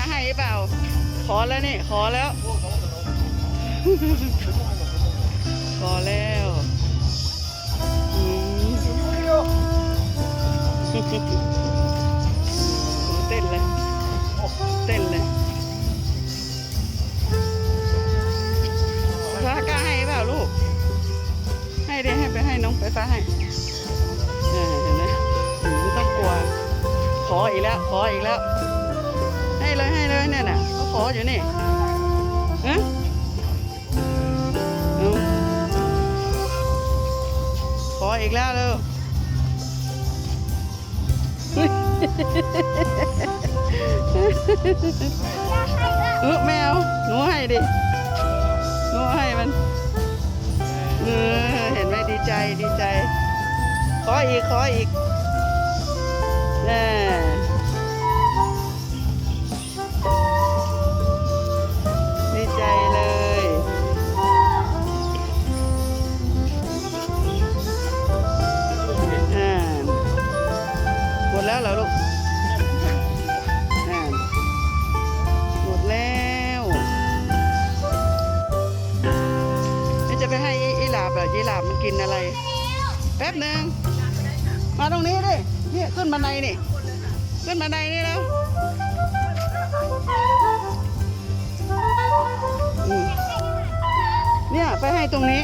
าให้หรือเปล่า ขอแล้วนี่ ขอแล้ว ขอแล้วเต้นเลยเต้นเลยฟ้ากล้าให้เปล่าลูก ให้ดิให้ไปให้น้องไปฟ้าให้เห็นไหมอืมไม่ต้องกลัว ขออีกแล้ว ขออีกแล้ว ให้เลยให้เลยเนี่ยน่ะเขาขออยู่นี่ฮะเอาขออีกแล้วเร็วเออไม่เอาหนูให้ดิหนูให้มันเออเห็นไหมดีใจดีใจ ขออีกขออีก แล้วเหรอลูกอ่หมดแล้วนี่จะไปให้อีอีหลาบเหรอยีหลาบมันกินอะไร แป๊บหนึ่งมาตรงนี้ดิเนี่ยขึ้นบันไดนี่ ขึ้นบันไดนี่แล้วเนี่ย ไปให้ตรงนี้